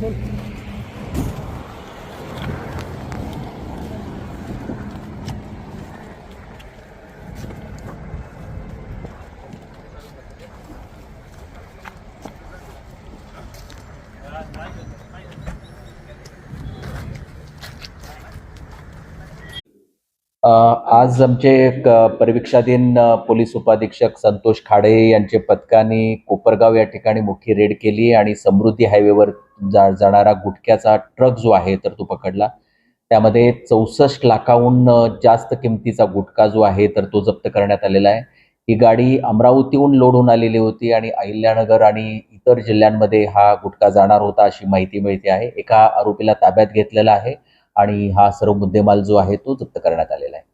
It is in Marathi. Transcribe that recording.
Thank you. आज आमचे परिवीक्षाधीन पोलीस उपाधीक्षक संतोष खाडे यांचे पथकाने कोपरगाव या ठिकाणी मोठी रेड केली आणि समृद्धी हायवेवर जा जाणारा गुटख्याचा ट्रक जो आहे तर तो पकडला. त्यामध्ये चौसष्ट लाखाहून जास्त किमतीचा गुटखा जो आहे तर तो जप्त करण्यात आलेला आहे. ही गाडी अमरावतीहून लोड होऊन आलेली होती आणि अहिल्यानगर आणि इतर जिल्ह्यांमध्ये हा गुटखा जाणार होता अशी माहिती मिळते आहे. एका आरोपीला ताब्यात घेतलेला आहे. आणि हा सर्व मुद्देमाल जो आहे तो जप्त करण्यात आलेला आहे.